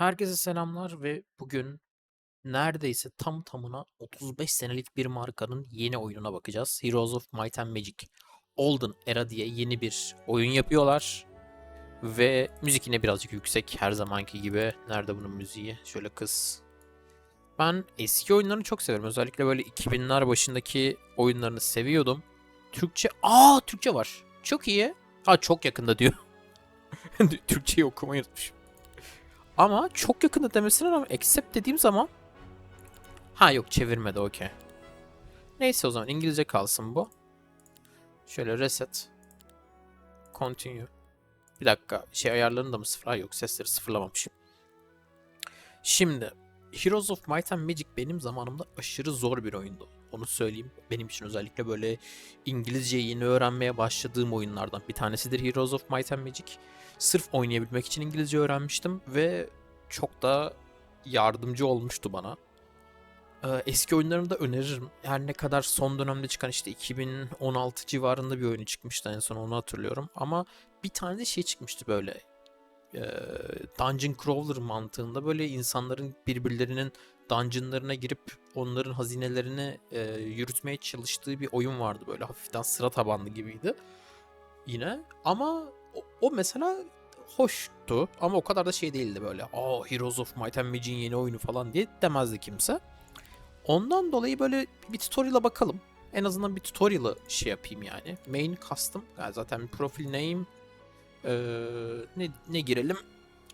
Herkese selamlar ve bugün neredeyse tam tamına 35 senelik bir markanın yeni oyununa bakacağız. Heroes of Might and Magic. Olden Era diye yeni bir oyun yapıyorlar. Ve müzik yine birazcık yüksek her zamanki gibi. Nerede bunun müziği? Şöyle kız. Ben eski oyunlarını çok severim. Özellikle böyle 2000'ler başındaki oyunlarını seviyordum. Türkçe... Aa Türkçe var. Çok iyi. Aa çok yakında diyor. Türkçeyi okumayı unutmuşum. Ama çok yakında demesine rağmen accept dediğim zaman ha yok çevirmedi okey. Neyse o zaman İngilizce kalsın bu. Şöyle reset. Continue. Bir dakika şey ayarlarını da mı sıfır? Ha yok sesleri sıfırlamamışım. Şimdi Heroes of Might and Magic benim zamanımda aşırı zor bir oyundu. Onu söyleyeyim. Benim için özellikle böyle İngilizceyi yeni öğrenmeye başladığım oyunlardan bir tanesidir Heroes of Might and Magic. Sırf oynayabilmek için İngilizce öğrenmiştim ve çok da yardımcı olmuştu bana. Ee, eski oyunlarımı da öneririm. Her ne kadar son dönemde çıkan işte 2016 civarında bir oyunu çıkmıştı en son onu hatırlıyorum. Ama bir tane de şey çıkmıştı böyle. Ee, Dungeon Crawler mantığında böyle insanların birbirlerinin dungeonlarına girip onların hazinelerini e, yürütmeye çalıştığı bir oyun vardı böyle hafiften sıra tabanlı gibiydi yine ama o, o mesela hoştu ama o kadar da şey değildi böyle aa Heroes of Might and Magic'in yeni oyunu falan diye demezdi kimse. Ondan dolayı böyle bir tutorial'a bakalım. En azından bir tutorial'ı şey yapayım yani. Main custom. Yani zaten profil name ee, ne, ne girelim?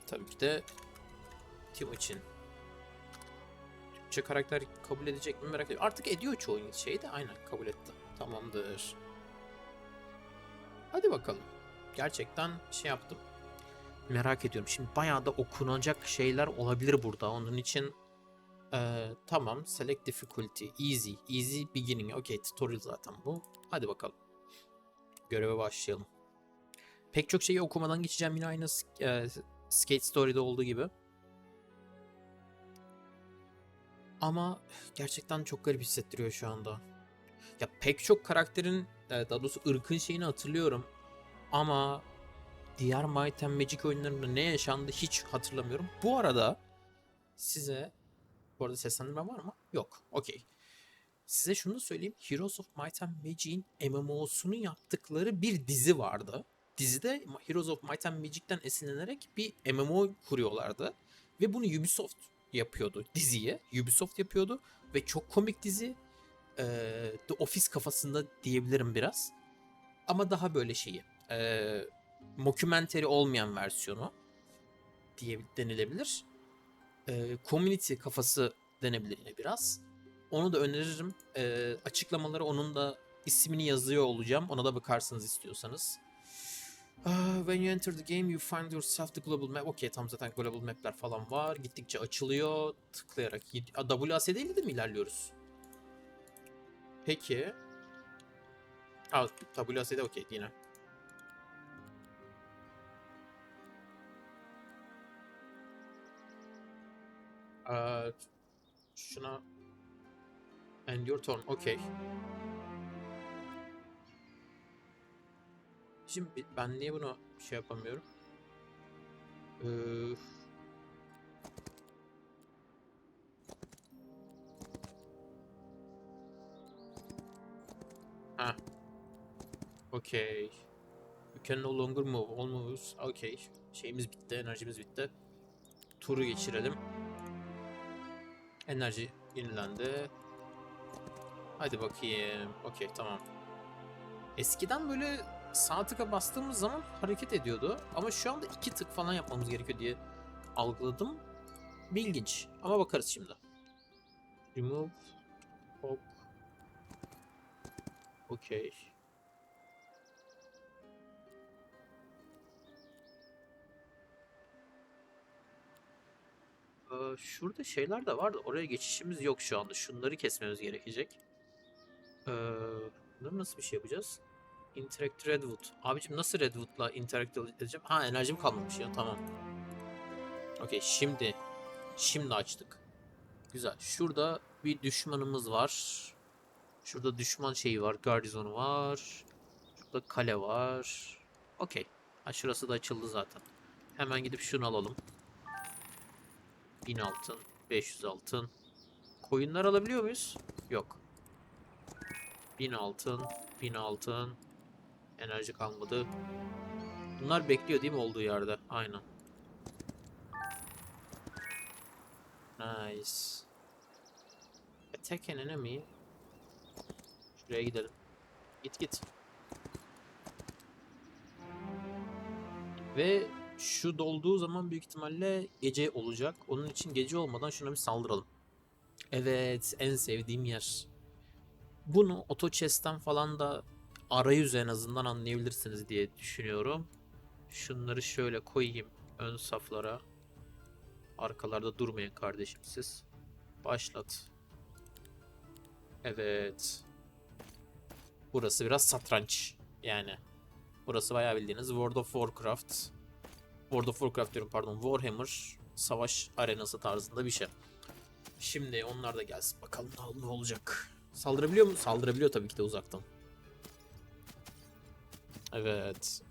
Tabii ki de Timuçin. Türkçe karakter kabul edecek mi merak ediyorum. Artık ediyor çoğu şey de aynen kabul etti. Tamamdır. Hadi bakalım. Gerçekten şey yaptım. Merak ediyorum. Şimdi bayağı da okunacak şeyler olabilir burada. Onun için ee, tamam. Select difficulty. Easy. Easy beginning. Okey. Tutorial zaten bu. Hadi bakalım. Göreve başlayalım. Pek çok şeyi okumadan geçeceğim yine aynı e, Skate Story'de olduğu gibi. Ama gerçekten çok garip hissettiriyor şu anda. Ya pek çok karakterin daha doğrusu ırkın şeyini hatırlıyorum. Ama diğer Might and Magic oyunlarında ne yaşandı hiç hatırlamıyorum. Bu arada size bu arada seslendirme var mı? Yok. Okey. Size şunu söyleyeyim. Heroes of Might and Magic'in MMO'sunu yaptıkları bir dizi vardı. Dizide Heroes of Might and Magic'ten esinlenerek bir MMO kuruyorlardı. Ve bunu Ubisoft yapıyordu diziye. Ubisoft yapıyordu ve çok komik dizi. Ee, The Office kafasında diyebilirim biraz. Ama daha böyle şeyi. E, mockumentary olmayan versiyonu diye denilebilir. E, community kafası denebilir yine biraz. Onu da öneririm. E, açıklamaları onun da ismini yazıyor olacağım. Ona da bakarsınız istiyorsanız. Uh, when you enter the game you find yourself the global map. Okey tam zaten global map'ler falan var. Gittikçe açılıyor. Tıklayarak. WASD ile de mi ilerliyoruz? Peki. Aa, WASD okey yine. Ee, şuna end your turn. Okey. Şimdi ben niye bunu şey yapamıyorum? Ee, ha. Okey. You can no longer move. All moves. Okey. Şeyimiz bitti. Enerjimiz bitti. Turu geçirelim. Enerji yenilendi. Hadi bakayım. Okey tamam. Eskiden böyle sağ tıka bastığımız zaman hareket ediyordu. Ama şu anda iki tık falan yapmamız gerekiyor diye algıladım. Bilginç. Ama bakarız şimdi. Remove. Hop. Okey. Ee, şurada şeyler de vardı. Oraya geçişimiz yok şu anda. Şunları kesmemiz gerekecek. Ee, nasıl bir şey yapacağız? Interact Redwood. Abicim nasıl Redwood'la interact edeceğim? Ha enerjim kalmamış ya tamam. Okey şimdi. Şimdi açtık. Güzel. Şurada bir düşmanımız var. Şurada düşman şeyi var. Garnizonu var. Şurada kale var. Okey. Ha şurası da açıldı zaten. Hemen gidip şunu alalım. 1000 altın, 500 altın. Koyunlar alabiliyor muyuz? Yok. 1000 altın, 1000 altın. Enerji kalmadı. Bunlar bekliyor değil mi olduğu yerde? Aynen. Nice. Attack an enemy. Şuraya gidelim. Git git. Ve şu dolduğu zaman büyük ihtimalle gece olacak. Onun için gece olmadan şuna bir saldıralım. Evet, en sevdiğim yer. Bunu auto chest'ten falan da arayüz en azından anlayabilirsiniz diye düşünüyorum. Şunları şöyle koyayım ön saflara. Arkalarda durmayın kardeşim siz. Başlat. Evet. Burası biraz satranç. Yani. Burası bayağı bildiğiniz World of Warcraft. World of Warcraft diyorum pardon. Warhammer savaş arenası tarzında bir şey. Şimdi onlar da gelsin. Bakalım ne- olacak. Saldırabiliyor mu? Saldırabiliyor tabii ki de uzaktan. Evet.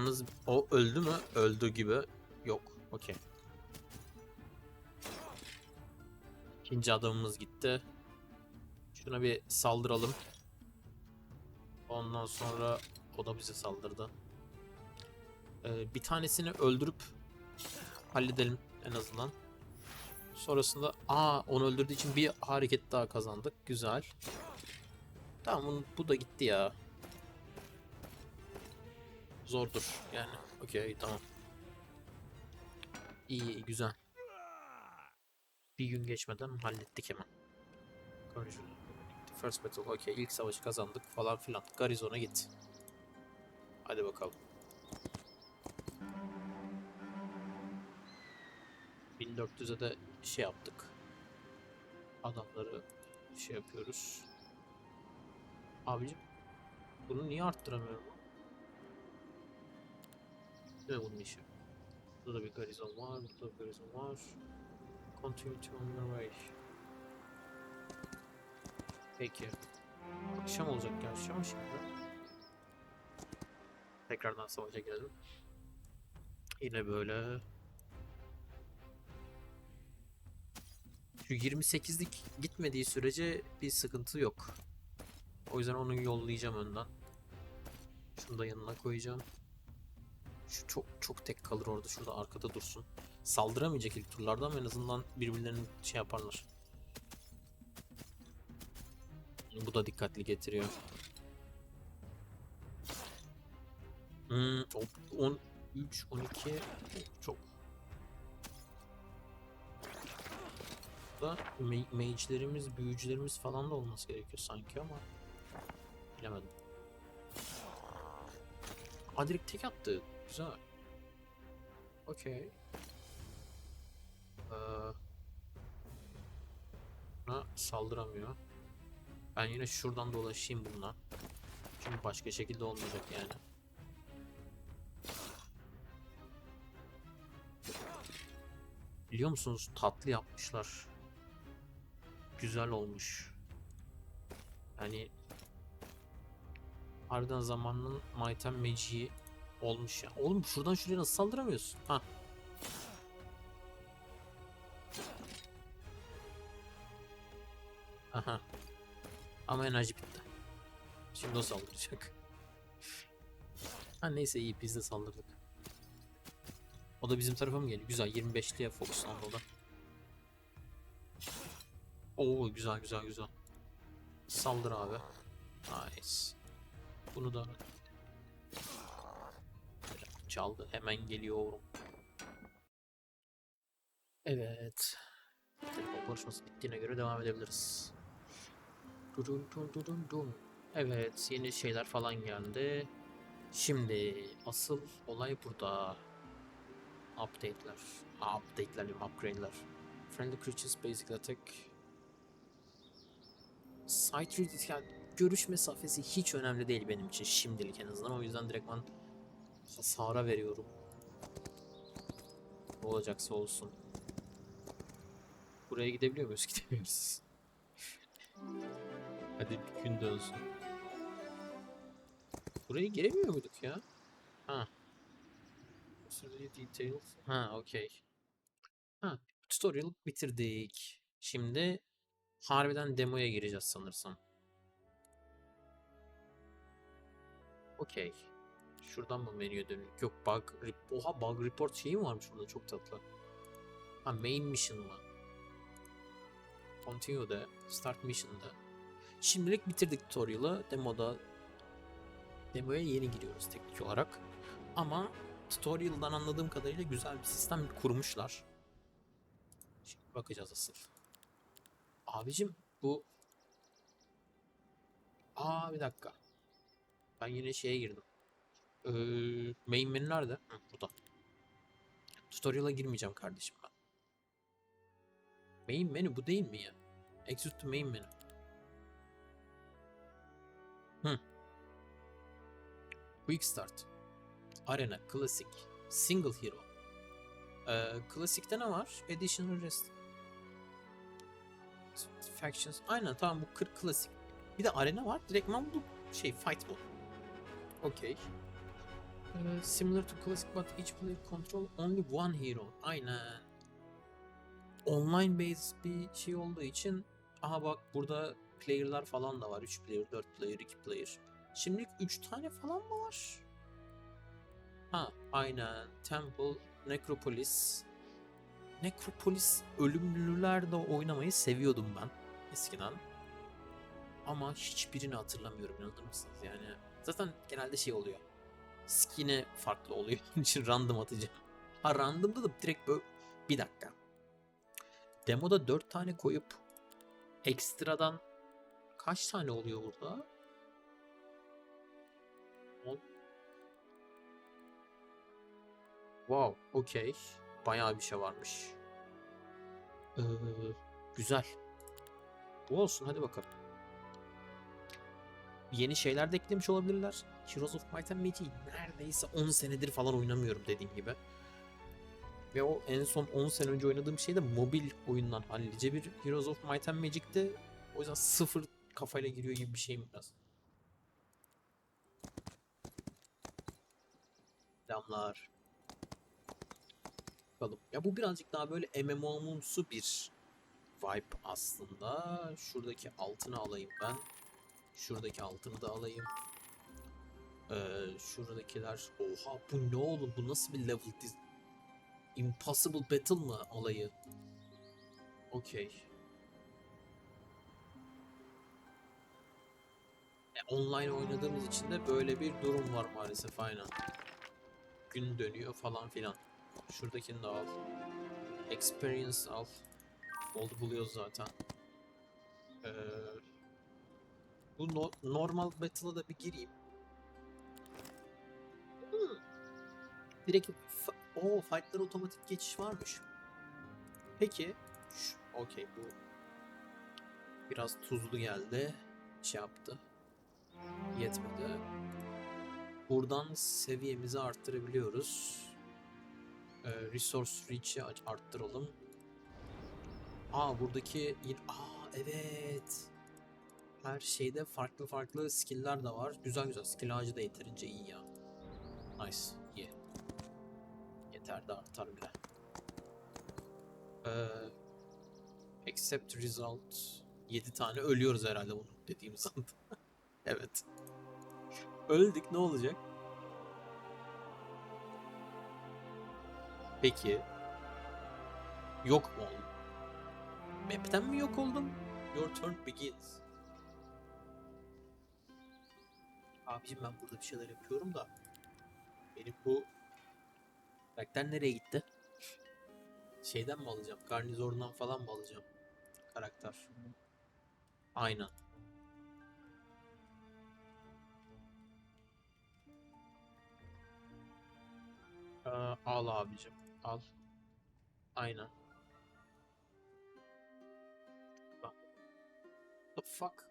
Yalnız o öldü mü? Öldü gibi. Yok. Okey. İkinci adamımız gitti. Şuna bir saldıralım. Ondan sonra o da bize saldırdı. Ee, bir tanesini öldürüp halledelim en azından. Sonrasında aa onu öldürdüğü için bir hareket daha kazandık. Güzel. Tamam bu da gitti ya. Zordur yani. Okey tamam. İyi güzel. Bir gün geçmeden hallettik hemen. Conjure. First battle. Okey ilk savaşı kazandık falan filan. Garizon'a git. Hadi bakalım. 1400'e de şey yaptık. Adamları şey yapıyoruz. Abicim bunu niye arttıramıyorum? Bunun işi? Burada da bir garizon var, burada bir garizon var. Continue to on your way. Peki. Akşam olacak gerçi ama şimdi. Tekrardan savaşa girelim. Yine böyle. Şu 28'lik gitmediği sürece bir sıkıntı yok. O yüzden onu yollayacağım önden. Şunu da yanına koyacağım. Şu çok çok tek kalır orada. Şurada arkada dursun. Saldıramayacak ilk turlarda ama en azından birbirlerini şey yaparlar. Bu da dikkatli getiriyor. Hmm, hop, 13, 12 çok. Da ma- mage'lerimiz, büyücülerimiz falan da olması gerekiyor sanki ama bilemedim. Aa direkt tek attı. Güzel. Okey. Ee, buna saldıramıyor. Ben yine şuradan dolaşayım bununla. Çünkü başka şekilde olmayacak yani. Biliyor musunuz tatlı yapmışlar. Güzel olmuş. Yani harbiden zamanının Might and olmuş ya. Oğlum şuradan şuraya nasıl saldıramıyorsun? Ha. Aha. Ama enerji bitti. Şimdi o saldıracak. Ha neyse iyi biz de saldırdık. O da bizim tarafa mı geliyor? Güzel 25'liye fokuslandı o da. Oo güzel güzel güzel. Saldır abi. Nice. Bunu da çaldı. Hemen geliyorum. Evet. Telefon konuşması bittiğine göre devam edebiliriz. Dudun dun dudun dun. Evet, yeni şeyler falan geldi. Şimdi asıl olay burada. Update'ler. Ha, update'ler diyorum, upgrade'ler. Friendly creatures basic attack. Sight read yani görüş mesafesi hiç önemli değil benim için şimdilik en azından. O yüzden direktman hasara veriyorum. olacaksa olsun. Buraya gidebiliyor muyuz? Gidemiyoruz. Hadi bir gün dönsün. Buraya giremiyor muyduk ya? Ha. Details. Ha, okey. Ha, tutorial bitirdik. Şimdi harbiden demoya gireceğiz sanırsam. Okey. Şuradan mı menüye dönük? Yok bug, oha bug report şeyi mi varmış burada çok tatlı. Ha main mission mı? Continue'da, start mission'da. Şimdilik bitirdik tutorial'ı. Demoda demoya yeni giriyoruz teknik olarak. Ama tutorial'dan anladığım kadarıyla güzel bir sistem kurmuşlar. Şimdi bakacağız asıl. Abicim bu Aa bir dakika. Ben yine şeye girdim. Ee, main menü nerede? Hı, burada. Tutorial'a girmeyeceğim kardeşim ben. Main menü bu değil mi ya? Exit to main menü. Hı. Quick Start. Arena, Classic, Single Hero. Ee, Classic'te ne var? Additional Rest. Factions. Aynen tamam bu 40 klasik. Bir de arena var. Direktman bu şey fight mode. Okay. Ee, similar to classic but each player control only one hero. Aynen. Online based bir şey olduğu için aha bak burada player'lar falan da var. 3 player, 4 player, 2 player. Şimdilik 3 tane falan mı var? Ha, aynen. Temple, Necropolis. Necropolis ölümlülerde oynamayı seviyordum ben eskiden. Ama hiçbirini hatırlamıyorum inanır mısınız? Yani zaten genelde şey oluyor. Skin'i farklı oluyor. Onun için random atacağım. Ha random'da da direkt böyle bir dakika. Demoda 4 tane koyup ekstradan kaç tane oluyor burada? On. Wow, okey. Bayağı bir şey varmış. Ee, güzel. Bu olsun hadi bakalım. Yeni şeyler de eklemiş olabilirler. Heroes of Might and Magic'i neredeyse 10 senedir falan oynamıyorum dediğim gibi. Ve o en son 10 sene önce oynadığım şey de mobil oyundan hallice bir Heroes of Might and Magic'te o yüzden sıfır kafayla giriyor gibi bir şeyim biraz. Selamlar. Bakalım. Ya bu birazcık daha böyle MMO'mumsu bir vibe aslında. Şuradaki altını alayım ben. Şuradaki altını da alayım. Ee, şuradakiler... Oha bu ne oğlum? Bu nasıl bir level diz... Impossible Battle mı alayı? Okey. E, online oynadığımız için de böyle bir durum var maalesef aynen. Gün dönüyor falan filan. Şuradakini de al. Experience al. Oldu buluyoruz zaten. Ee, bu no- normal battle'a da bir gireyim. Direkt o fight'lara otomatik geçiş varmış. Peki. Okey bu biraz tuzlu geldi. Şey yaptı. Yetmedi. Buradan seviyemizi arttırabiliyoruz. Ee, resource reach'i arttıralım. Aa buradaki. Aa evet. Her şeyde farklı farklı skill'ler de var. Güzel güzel. Skill ağacı da yeterince iyi ya. Nice. Yeter de artar bile. Ee, accept result. 7 tane ölüyoruz herhalde bunu dediğimiz anda. evet. Öldük ne olacak? Peki. Yok mu oldum? Map'ten mi yok oldum? Your turn begins. Abicim ben burada bir şeyler yapıyorum da. Benim bu karakter nereye gitti? Şeyden mi alacağım? Garnizorundan falan mı alacağım? Karakter. Aynen. Ee, al abicim. Al. Aynen. Bak. The fuck?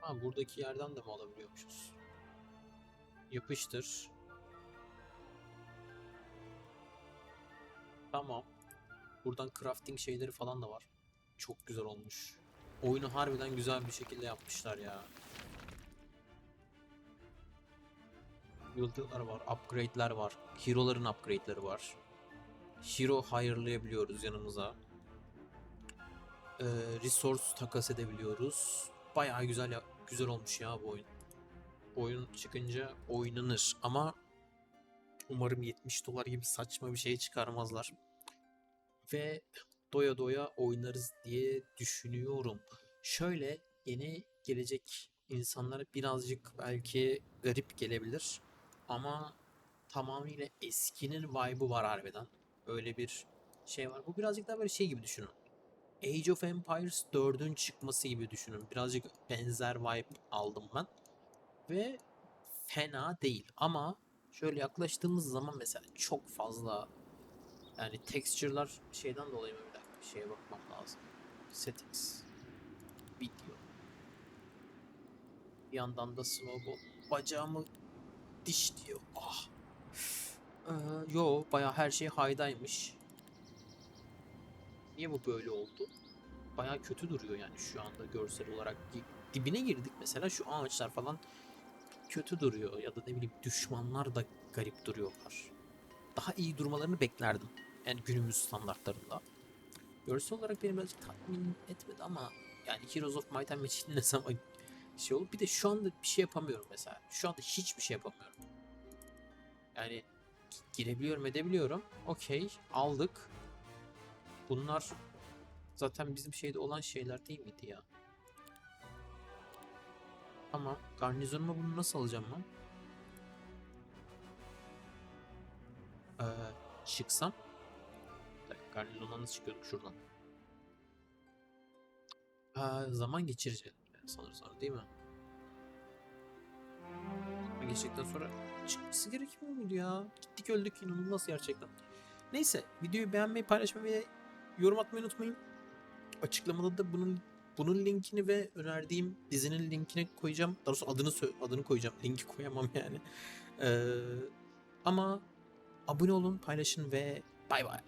Ha buradaki yerden de mi alabiliyormuşuz? Yapıştır. Tamam. Buradan crafting şeyleri falan da var. Çok güzel olmuş. Oyunu harbiden güzel bir şekilde yapmışlar ya. Yıldızlar var, upgrade'ler var. Hero'ların upgrade'leri var. Hero hayırlayabiliyoruz yanımıza. Ee, resource takas edebiliyoruz. Bayağı güzel güzel olmuş ya bu oyun. Oyun çıkınca oynanır ama umarım 70 dolar gibi saçma bir şey çıkarmazlar. Ve doya doya oynarız diye düşünüyorum. Şöyle yeni gelecek insanlara birazcık belki garip gelebilir ama tamamıyla eskinin vibe'ı var harbiden. Öyle bir şey var. Bu birazcık daha böyle şey gibi düşünün. Age of Empires 4'ün çıkması gibi düşünün. Birazcık benzer vibe aldım ben. Ve fena değil ama şöyle yaklaştığımız zaman mesela çok fazla yani texture'lar şeyden dolayı mı bir dakika bir şeye bakmam lazım. Settings. Video. Bir yandan da snowball. Bacağımı diş diyor. Ah. Ee, yo baya her şey haydaymış. Niye bu böyle oldu? Baya kötü duruyor yani şu anda görsel olarak. Di- Dibine girdik mesela şu ağaçlar falan kötü duruyor ya da ne bileyim düşmanlar da garip duruyorlar. Daha iyi durmalarını beklerdim. Yani günümüz standartlarında. Görsel olarak beni birazcık tatmin etmedi ama yani Heroes of Might and Magic'in ne zaman şey olur. Bir de şu anda bir şey yapamıyorum mesela. Şu anda hiçbir şey yapamıyorum. Yani gi- girebiliyorum edebiliyorum. Okey aldık. Bunlar zaten bizim şeyde olan şeyler değil miydi ya? Tamam. Garnizonuma bunu nasıl alacağım ben? Ee, çıksam. Bir dakika, nasıl çıkıyorum şuradan? Ha, zaman geçireceğim sanırsam değil mi? Geçtikten sonra çıkması gerekmiyor muydu ya? Gittik öldük inanılmaz gerçekten. Neyse videoyu beğenmeyi paylaşmayı ve yorum atmayı unutmayın. Açıklamada da bunun bunun linkini ve önerdiğim dizinin linkini koyacağım. Daha doğrusu adını adını koyacağım. Linki koyamam yani. Ee, ama abone olun, paylaşın ve bay bay.